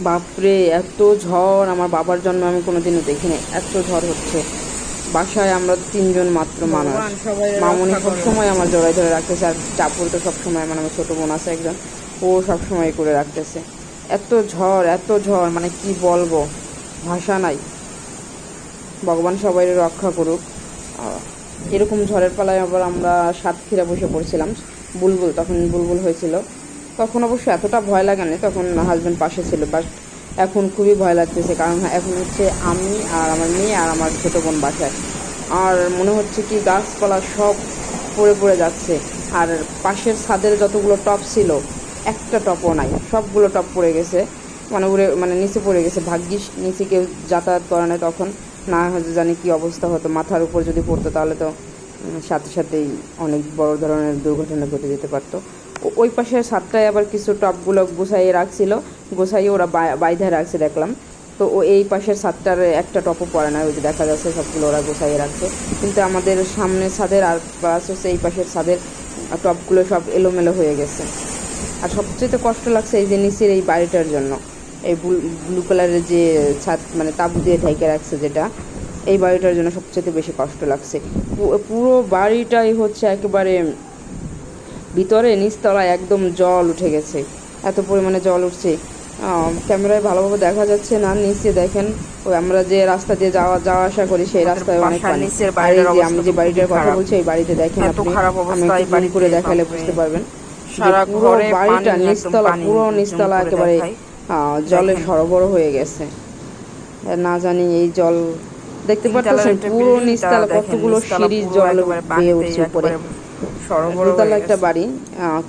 বাপরে এত ঝড়। আমার বাবার জন্ম আমি কোনোদিনও দেখিনি। এত ঝড় হচ্ছে। বাসায় আমরা তিনজন মাত্র মানুষ। মামুনি। সবসময় আমার জড়াই ধরে রাখতেছে আর চাপুর তো সবসময় মানে আমার ছোটো বোন আছে একজন। ও সবসময় করে রাখতেছে। এত ঝড় এত ঝড় মানে কি বলব? ভাষা নাই। ভগবান সবাই রক্ষা করুক। আহ, এরকম ঝড়ের পালায় আবার আমরা সাতক্ষীরা বসে পড়ছিলাম। বুলবুল তখন বুলবুল হয়েছিল। তখন অবশ্য এতটা ভয় লাগে না তখন হাজব্যান্ড পাশে ছিল বাট এখন খুবই ভয় লাগতেছে, কারণ এখন হচ্ছে আমি আর আমার মেয়ে আর আমার ছোটো বোন বাসায়। আর মনে হচ্ছে কি গাছপালা সব পড়ে পড়ে যাচ্ছে, আর পাশের ছাদের যতগুলো টপ ছিল, একটা টপও নাই, সবগুলো টপ পড়ে গেছে মানে উড়ে মানে নিচে পড়ে গেছে। ভাগ্যিস নিচে কেউ যাতায়াত করে না তখন, না হয়তো জানি কি অবস্থা হতো, মাথার উপর যদি পড়তো তাহলে তো সাথে সাথেই অনেক বড় ধরনের দুর্ঘটনা ঘটে যেতে পারতো। ওই পাশের ছাদটায় আবার কিছু টপগুলো গুছাইয়ে রাখছিল, গুছাইয়ে ওরা বাই- বাইধে রাখছে দেখলাম। তো ও এই পাশের ছাদটার একটা টপও পড়ে না, ওই যে দেখা যাচ্ছে সবগুলো ওরা গুছাইয়ে রাখছে। কিন্তু আমাদের সামনের ছাদের আর প্লাস হচ্ছে এই পাশের ছাদের টপগুলো সব এলোমেলো হয়ে গেছে। আর সবচেয়ে কষ্ট লাগছে এই যে নিচের এই বাড়িটার জন্য। এই ব্লু কালারের যে ছাদ মানে তাবু দিয়ে ঢেকে রাখছে যেটা, এই বাড়িটার জন্য সবচেয়ে বেশি কষ্ট লাগছে। পুরো বাড়িটাই হচ্ছে একেবারে ভিতরে নিচতলায় একদম জল উঠে গেছে। এত পরিমাণে জল উঠছে। ক্যামেরায় ভালোভাবে দেখা যাচ্ছে না। নিচে দেখেন ওই আমরা যে রাস্তা দিয়ে যাওয়া যাওয়া আসা করি সেই রাস্তায় অনেক পানি। আর এই যে আমি যে বাড়িটার কথা বলছি এই বাড়িতে দেখেন আপনি আমি করে দেখালে বুঝতে পারবেন। সারা পুরো বাড়িটা নিচতলা পুরো নিচতলা একেবারে আহ, জলে দেখেন। সরবরাহ হয়ে গেছে। না জানি এই জল দেখতে পাচ্ছেন পুরো নিচতলা কতগুলো পুরো জল বেয়ে উঠছে উপরে। দুতলা একটা বাড়ি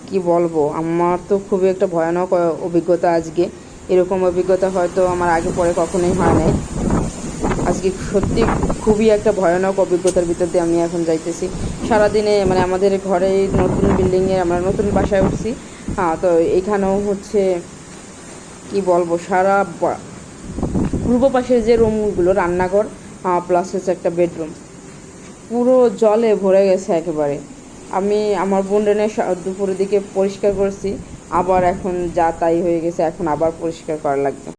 কি বলব? আমার তো খুবই একটা ভয়ানক অভিজ্ঞতা আজকে। এরকম অভিজ্ঞতা হয়তো আমার আগে পরে কখনোই হয় নাই। আজকে সত্যি খুবই একটা ভয়ানক অভিজ্ঞতার ভিতর দিয়ে আমি এখন যাইতেছি। সারাদিনে মানে আমাদের ঘরে নতুন বিল্ডিংয়ে আমরা নতুন বাসায় উঠছি। হ্যাঁ তো এখানেও হচ্ছে কি বলব? সারা পূর্ব পাশের যে রুমগুলো রান্নাঘর প্লাস হচ্ছে একটা বেডরুম পুরো জলে ভরে গেছে একেবারে। আমি আমার বোনডেনে দুপুরের দিকে পরিষ্কার করছি, আবার এখন যা তাই হয়ে গেছে, এখন আবার পরিষ্কার করা লাগবে।